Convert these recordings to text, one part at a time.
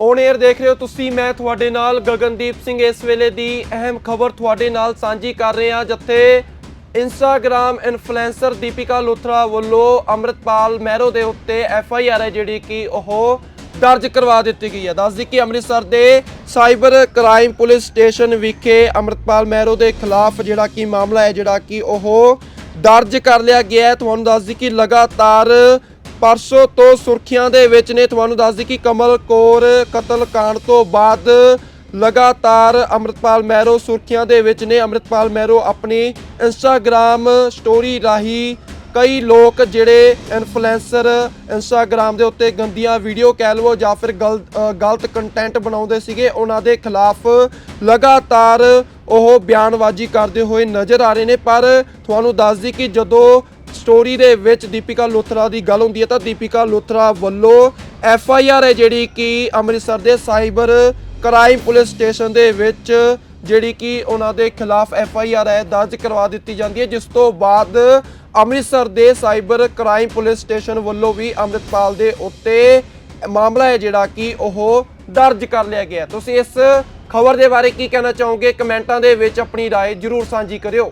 On air ਦੇਖ ਰਹੇ ਹੋ ਤੁਸੀਂ, ਮੈਂ ਤੁਹਾਡੇ ਨਾਲ ਗਗਨਦੀਪ ਸਿੰਘ ਇਸ ਵੇਲੇ ਦੀ ਅਹਿਮ ਖਬਰ ਤੁਹਾਡੇ ਨਾਲ ਸਾਂਝੀ ਕਰ ਰਹੇ ਹਾਂ, ਜਿੱਥੇ ਇੰਸਟਾਗ੍ਰam ਇਨਫਲੂਐਂਸਰ ਦੀਪਿਕਾ ਲੁਥਰਾ ਵੱਲੋਂ ਅੰਮ੍ਰਿਤਪਾਲ ਮਹਿਰੋ ਦੇ ਉੱਤੇ ਐਫ ਆਈ ਆਰ ਹੈ, ਜਿਹੜੀ ਕਿ ਉਹ ਦਰਜ ਕਰਵਾ ਦਿੱਤੀ ਗਈ ਹੈ। ਦੱਸਦੀ ਕਿ ਅੰਮ੍ਰਿਤਸਰ ਦੇ ਸਾਈਬਰ ਕ੍ਰਾਈਮ ਪੁਲਿਸ ਸਟੇਸ਼ਨ ਵਿਖੇ ਅੰਮ੍ਰਿਤਪਾਲ ਮਹਿਰੋ ਦੇ ਖਿਲਾਫ ਜਿਹੜਾ ਕਿ ਮਾਮਲਾ ਹੈ, ਜਿਹੜਾ ਕਿ ਉਹ ਦਰਜ ਕਰ ਲਿਆ ਗਿਆ ਹੈ। ਤੁਹਾਨੂੰ ਦੱਸਦੀ ਕਿ ਲਗਾਤਾਰ ਪਰਸੋਂ ਤੋਂ ਸੁਰਖੀਆਂ ਦੇ ਵਿੱਚ ਨੇ। ਤੁਹਾਨੂੰ ਦੱਸਦੀ ਕਿ ਕਮਲ ਕੌਰ ਕਤਲ ਕਾਂਡ ਤੋਂ ਬਾਅਦ ਲਗਾਤਾਰ ਅੰਮ੍ਰਿਤਪਾਲ ਮਹਿਰੋ ਸੁਰਖੀਆਂ ਦੇ ਵਿੱਚ ਨੇ। ਅੰਮ੍ਰਿਤਪਾਲ ਮਹਿਰੋ ਆਪਣੀ ਇੰਸਟਾਗ੍ਰam ਸਟੋਰੀ ਰਾਹੀਂ ਕਈ ਲੋਕ ਜਿਹੜੇ ਇਨਫਲੂਐਂਸਰ ਇੰਸਟਾਗ੍ਰam ਦੇ ਉੱਤੇ ਗੰਦੀਆਂ ਵੀਡੀਓ ਕਹਿ ਲਵੋ ਜਾਂ ਫਿਰ ਗਲਤ ਗਲਤ ਕੰਟੈਂਟ ਬਣਾਉਂਦੇ ਸੀਗੇ, ਉਹਨਾਂ ਦੇ ਖਿਲਾਫ ਲਗਾਤਾਰ ਉਹ ਬਿਆਨਬਾਜ਼ੀ ਕਰਦੇ ਹੋਏ ਨਜ਼ਰ ਆ ਰਹੇ ਨੇ। ਪਰ ਤੁਹਾਨੂੰ ਦੱਸਦੀ ਕਿ ਜਦੋਂ ਸਟੋਰੀ ਦੇ ਵਿੱਚ ਦੀਪਿਕਾ ਲੁਥਰਾ ਦੀ ਗੱਲ ਹੁੰਦੀ ਹੈ ਤਾਂ ਦੀਪਿਕਾ ਲੁਥਰਾ ਵੱਲੋਂ ਐਫ ਆਈ ਆਰ ਹੈ ਜਿਹੜੀ ਕਿ ਅੰਮ੍ਰਿਤਸਰ ਦੇ ਸਾਈਬਰ ਕ੍ਰਾਈਮ ਪੁਲਿਸ ਸਟੇਸ਼ਨ ਦੇ ਵਿੱਚ ਜਿਹੜੀ ਕਿ ਉਹਨਾਂ ਦੇ ਖਿਲਾਫ ਐਫ ਆਈ ਆਰ ਹੈ ਦਰਜ ਕਰਵਾ ਦਿੱਤੀ ਜਾਂਦੀ ਹੈ ਜਿਸ ਤੋਂ ਬਾਅਦ ਅੰਮ੍ਰਿਤਸਰ ਦੇ ਸਾਈਬਰ ਕ੍ਰਾਈਮ ਪੁਲਿਸ ਸਟੇਸ਼ਨ ਵੱਲੋਂ ਵੀ ਅੰਮ੍ਰਿਤਪਾਲ ਦੇ ਉੱਤੇ ਮਾਮਲਾ ਹੈ ਜਿਹੜਾ ਕਿ ਉਹ ਦਰਜ ਕਰ ਲਿਆ ਗਿਆ ਹੈ। ਤੁਸੀਂ ਇਸ ਖਬਰ ਦੇ ਬਾਰੇ ਕੀ ਕਹਿਣਾ ਚਾਹੋਗੇ ਕਮੈਂਟਾਂ ਦੇ ਵਿੱਚ ਆਪਣੀ رائے ਜਰੂਰ ਸਾਂਝੀ ਕਰਿਓ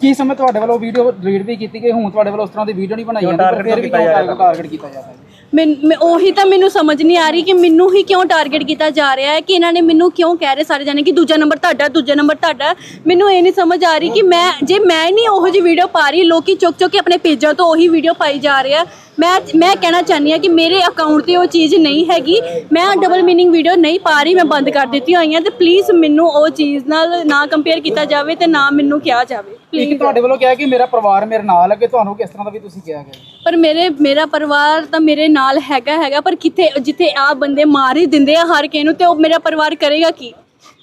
ਕੀ ਸਮੇਂ ਤੁਹਾਡੇ ਵੱਲੋਂ ਵੀਡੀਓ ਡਿਲੀਟ ਵੀ ਕੀਤੀ ਗਈ? ਹੁਣ ਤੁਹਾਡੇ ਵੱਲੋਂ ਉਸ ਤਰ੍ਹਾਂ ਦੀ ਵੀਡੀਓ ਨਹੀਂ ਬਣਾਈ ਜਾਂਦੀ ਪਰ ਫਿਰ ਵੀ ਕਿਉਂ ਟਾਰਗੇਟ ਕੀਤਾ ਜਾਂਦਾ ਹੈ? ਮੈਂ ਉਹੀ ਤਾਂ ਮੈਨੂੰ ਸਮਝ ਨਹੀਂ ਆ ਰਹੀ ਕਿ ਮੈਨੂੰ ਹੀ ਕਿਉਂ ਟਾਰਗੇਟ ਕੀਤਾ ਜਾ ਰਿਹਾ ਹੈ ਕਿ ਇਹਨਾਂ ਨੇ ਮੈਨੂੰ ਕਿਉਂ ਕਹਿ ਰਹੇ ਸਾਰੇ ਜਾਣੇ ਕਿ ਦੂਜਾ ਨੰਬਰ ਤੁਹਾਡਾ ਦੂਜਾ ਨੰਬਰ ਤੁਹਾਡਾ। ਮੈਨੂੰ ਇਹ ਨਹੀਂ ਸਮਝ ਆ ਰਹੀ ਕਿ ਮੈਂ ਜੇ ਮੈਂ ਨਹੀਂ ਉਹੋ ਜੀ ਵੀਡੀਓ ਪਾ ਰਹੀ ਲੋਕੀ ਚੁੱਕ ਚੁੱਕ ਕੇ ਆਪਣੇ ਪੇਜਾਂ ਤੋਂ ਉਹੀ ਵੀਡੀਓ ਪਾਈ ਜਾ ਰਹੇ ਮੈਂ ਮੈਂ ਕਹਿਣਾ ਚਾਹੁੰਦੀ ਆ ਕਿ ਮੇਰੇ ਅਕਾਊਂਟ ਤੇ ਉਹ ਚੀਜ਼ ਨਹੀਂ ਹੈਗੀ। ਮੈਂ ਡਬਲ ਮੀਨਿੰਗ ਵੀਡੀਓ ਨਹੀਂ ਪਾ ਰਹੀ ਮੈਂ ਬੰਦ ਕਰ ਦਿੱਤੀ ਹੋਈਆਂ ਤੇ ਪਲੀਜ਼ ਮੈਨੂੰ ਉਹ ਚੀਜ਼ ਨਾਲ ਨਾ ਕੰਪੇਅਰ ਕੀਤਾ ਜਾਵੇ ਤੇ ਨਾ ਮੈਨੂੰ ਕਿਹਾ ਜਾਵੇ। ਇੱਕ ਤੁਹਾਡੇ ਵੱਲੋਂ ਕਿਹਾ ਕਿ ਮੇਰਾ ਪਰਿਵਾਰ ਮੇਰੇ ਨਾਲ ਹੈ ਕਿ ਤੁਹਾਨੂੰ ਕਿਸ ਤਰ੍ਹਾਂ ਦਾ ਵੀ ਤੁਸੀਂ ਕਿਹਾ ਗਿਆ? ਪਰ ਮੇਰੇ ਮੇਰਾ ਪਰਿਵਾਰ ਤਾਂ ਮੇਰੇ ਨਾਲ ਹੈਗਾ ਹੈਗਾ, ਪਰ ਕਿੱਥੇ, ਜਿੱਥੇ ਆ ਬੰਦੇ ਮਾਰ ਹੀ ਦਿੰਦੇ ਆ ਹਰ ਕਿਸੇ ਨੂੰ, ਤੇ ਉਹ ਮੇਰਾ ਪਰਿਵਾਰ ਕਰੇਗਾ ਕੀ?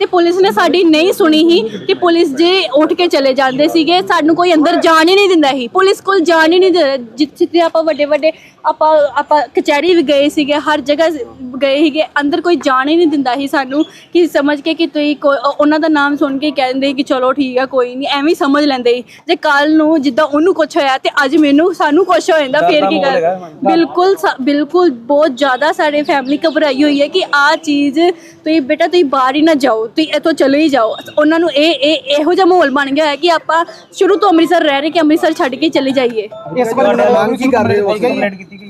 ਤੇ ਪੁਲਿਸ ਨੇ ਸਾਡੀ ਨਹੀਂ ਸੁਣੀ ਸੀ ਕਿ ਪੁਲਿਸ ਜੇ ਉੱਠ ਕੇ ਚਲੇ ਜਾਂਦੇ ਸੀਗੇ, ਸਾਨੂੰ ਕੋਈ ਅੰਦਰ ਜਾਣ ਹੀ ਨਹੀਂ ਦਿੰਦਾ ਸੀ। ਪੁਲਿਸ ਕੋਲ ਜਾਣ ਹੀ ਨਹੀਂ ਦਿੰਦਾ। ਜਿੱਥੇ ਆਪਾਂ ਵੱਡੇ ਵੱਡੇ ਆਪਾਂ ਆਪਾਂ ਕਚਹਿਰੀ ਵੀ ਗਏ ਸੀਗੇ ਹਰ ਜਗ੍ਹਾ ਗਏ ਸੀਗੇ ਅੰਦਰ ਕੋਈ ਜਾਣ ਹੀ ਨਹੀਂ ਦਿੰਦਾ ਸੀ ਸਾਨੂੰ ਕਿ ਸਮਝ ਕੇ ਕਿ ਤੁਸੀਂ ਕੋਈ- ਉਹ- ਉਹਨਾਂ ਦਾ ਨਾਮ ਸੁਣ ਕੇ ਕਹਿੰਦੇ ਕਿ ਚਲੋ ਠੀਕ ਆ ਕੋਈ ਨਹੀਂ ਐਵੇਂ ਹੀ ਸਮਝ ਲੈਂਦੇ ਸੀ। ਜੇ ਕੱਲ ਨੂੰ ਜਿੱਦਾਂ ਉਹਨੂੰ ਕੁਝ ਹੋਇਆ ਤੇ ਅੱਜ ਮੈਨੂੰ ਸਾਨੂੰ ਕੁਝ ਹੋ ਜਾਂਦਾ ਫੇਰ ਕੀ ਕਰ ਬਿਲਕੁਲ ਸਾ- ਬਿਲਕੁਲ ਬਹੁਤ ਜ਼ਿਆਦਾ ਸਾਡੇ ਫੈਮਿਲੀ ਘਬਰਾਈ ਹੋਈ ਹੈ ਕਿ ਆ ਚੀਜ਼ ਤੁਸੀਂ ਬੇਟਾ ਤੁਸੀਂ ਬਾਹਰ ਹੀ ਨਾ ਜਾਓ ਤੁਸੀਂ ਇੱਥੋਂ ਚਲੇ ਹੀ ਜਾਓ। ਉਹਨਾਂ ਨੂੰ ਇਹ ਇਹ ਇਹੋ ਜਿਹਾ ਮਾਹੌਲ ਬਣ ਗਿਆ ਹੈ ਕਿ ਆਪਾਂ ਸ਼ੁਰੂ ਤੋਂ ਅੰਮ੍ਰਿਤਸਰ ਰਹਿ ਰਹੇ ਕਿ ਅੰਮ੍ਰਿਤਸਰ ਛੱਡ ਕੇ ਚਲੇ ਜਾਈਏ। ਇਸ ਬਾਰੇ ਮੰਗ ਕੀ ਕਰ ਰਹੇ ਹੋ? ਕੰਪਲੇਂਟ ਕੀਤੀ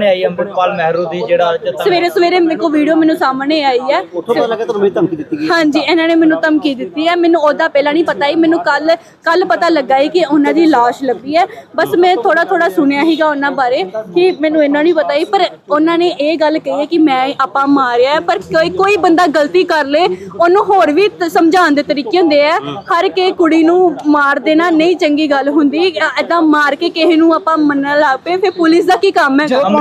ਆਈ ਅੰਮ੍ਰਿਤਪਾਲ ਮਹਿਰੂ ਦੀ ਜਿਹੜਾ ਸਵੇਰੇ ਸਵੇਰੇ ਮੇਰੇ ਕੋ ਵੀਡੀਓ ਮੈਨੂੰ ਸਾਹਮਣੇ ਆਈ ਹੈ। ਉੱਥੋਂ ਪਤਾ ਲੱਗਾ ਤੁਹਾਨੂੰ ਇਹ ਧਮਕੀ ਦਿੱਤੀ ਗਈ ਹਾਂਜੀ ਇਹਨਾਂ ਨੇ ਮੈਨੂੰ ਧਮਕੀ ਦਿੱਤੀ ਹੈ। ਮੈਨੂੰ ਉਹਦਾ ਪਹਿਲਾਂ ਨਹੀਂ ਪਤਾ ਹੀ ਮੈਨੂੰ ਕੱਲ ਕੱਲ ਪਤਾ ਲੱਗਾ ਹੈ ਕਿ ਉਹਨਾਂ ਦੀ ਲਾਸ਼ ਲੱਭੀ ਹੈ। ਬਸ ਮੈਂ ਥੋੜਾ ਥੋੜਾ ਸੁਣਿਆ ਹੀਗਾ ਉਹਨਾਂ ਬਾਰੇ ਕਿ ਮੈਨੂੰ ਇਹਨਾਂ ਨਹੀਂ ਪਤਾ ਹੀ ਪਰ ਉਹਨਾਂ ਨੇ ਇਹ ਗੱਲ ਕਹੀ ਹੈ ਕਿ ਮੈਂ ਆਪਾਂ ਮਾਰਿਆ ਹੈ, ਪਰ ਕੋਈ ਕੋਈ ਬੰਦਾ ਗਲਤੀ ਕਰ ਲੇ ਉਹਨੂੰ ਹੋਰ ਵੀ ਸਮਝਾਉਣ ਦੇ ਤਰੀਕੇ ਹੁੰਦੇ ਆ। ਹਰ ਕੇ ਕੁੜੀ ਨੂੰ ਮਾਰ ਦੇਣਾ ਨਹੀਂ ਚੰਗੀ ਗੱਲ ਹੁੰਦੀ। ਐਦਾਂ ਮਾਰ ਕੇ ਕਿਸੇ ਨੂੰ ਆਪਾਂ ਮੰਨਣ ਲੱਗ ਪਏ ਫਿਰ ਪੁਲਿਸ ਦਾ ਕੀ ਕੰਮ ਹੈ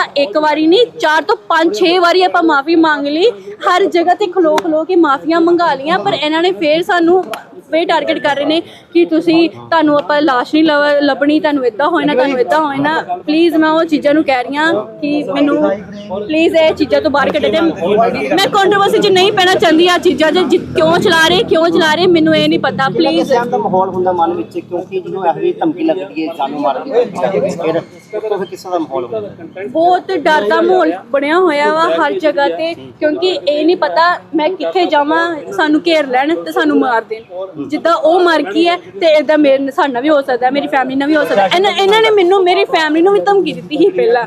ਆਪਾਂ ਇੱਕ ਵਾਰੀ ਨਹੀਂ, ਚਾਰ ਤੋਂ ਪੰਜ, ਛੇ ਵਾਰੀ ਆਪਾਂ ਮਾਫੀ ਮੰਗ ਲਈ। ਹਰ ਜਗ੍ਹਾ ਤੇ ਖਲੋ ਖਲੋ ਕੇ ਮਾਫੀਆਂ ਮੰਗਾ ਲੀਆਂ ਪਰ ਇਹਨਾਂ ਨੇ ਫੇਰ ਸਾਨੂੰ ਫੇਰ ਟਾਰਗੇਟ ਕਰ ਰਹੇ ਨੇ ਕਿ ਤੁਸੀਂ ਤੁਹਾਨੂੰ ਆਪਾਂ ਲਾਸ਼ ਨਹੀਂ ਲਵ- ਲੱਭਣੀ, ਤੁਹਾਨੂੰ ਇਦਾਂ ਹੋਇਨਾ ਤੁਹਾਨੂੰ ਇਦਾਂ ਹੋਇਨਾ ਪਲੀਜ਼ ਮੈਂ ਉਹ ਚੀਜ਼ਾਂ ਨੂੰ ਕਹਿ ਰਹੀ ਹਾਂ ਕਿ ਮੈਨੂੰ ਪਲੀਜ਼ ਇਹ ਚੀਜ਼ਾਂ ਤੋਂ ਬਾਹਰ ਕੱਢੇ ਤੇ ਮੈਂ ਕੰਟਰੋਵਰਸੀ 'ਚ ਨਹੀਂ ਪੈਣਾ ਚਾਹੁੰਦੀ ਆ ਚੀਜ਼ਾਂ ਜਿ- ਕਿਉਂ ਚਲਾ ਰਹੇ ਕਿਉਂ ਚਲਾ ਰਹੇ ਮੈਨੂੰ ਇਹ ਨਹੀਂ ਪਤਾ ਪਲੀਜ਼ ਦਾ ਮਾਹੌਲ ਹੁੰਦਾ ਮਨ ਵਿੱਚ ਕਿਉਂਕਿ ਜਦੋਂ ਇਹੋ ਜਿਹੀ ਧਮਕੀ ਲੱਗਦੀ ਹੈ ਜਾਨੋਂ ਮਾਰਨ ਦੀ ਫਿਰ ਫਿਰ ਕਿਸ ਤਰ੍ਹਾਂ ਦਾ ਮਾਹੌਲ ਹੁੰਦਾ। ਬਹੁਤ ਡਰ ਦਾ ਮਾਹੌਲ ਬਣਿਆ ਹੋਇਆ ਵਾ ਹਰ ਜਗ੍ਹਾ ਤੇ ਕਿਉਂਕਿ ਇਹ ਨਹੀਂ ਪਤਾ ਮੈਂ ਕਿੱਥੇ ਜਾਵਾਂ ਸਾਨੂੰ ਘੇਰ ਲੈਣ ਤੇ ਸਾਨੂੰ ਮਾਰ ਦੇਣ। ਜਿੱਦਾਂ ਉਹ ਮਰ ਗਈ ਹੈ ਤੇ ਇਦਾਂ ਮੇਰੇ ਸਾਡਾ ਵੀ ਹੋ ਸਕਦਾ ਮੇਰੀ ਫੈਮਿਲੀ ਨਾਲ ਵੀ ਹੋ ਸਕਦਾ। ਇਹਨਾਂ ਨੇ ਮੈਨੂੰ ਮੇਰੀ ਫੈਮਿਲੀ ਨੂੰ ਵੀ ਧਮਕੀ ਦਿੱਤੀ ਸੀ ਪਹਿਲਾਂ।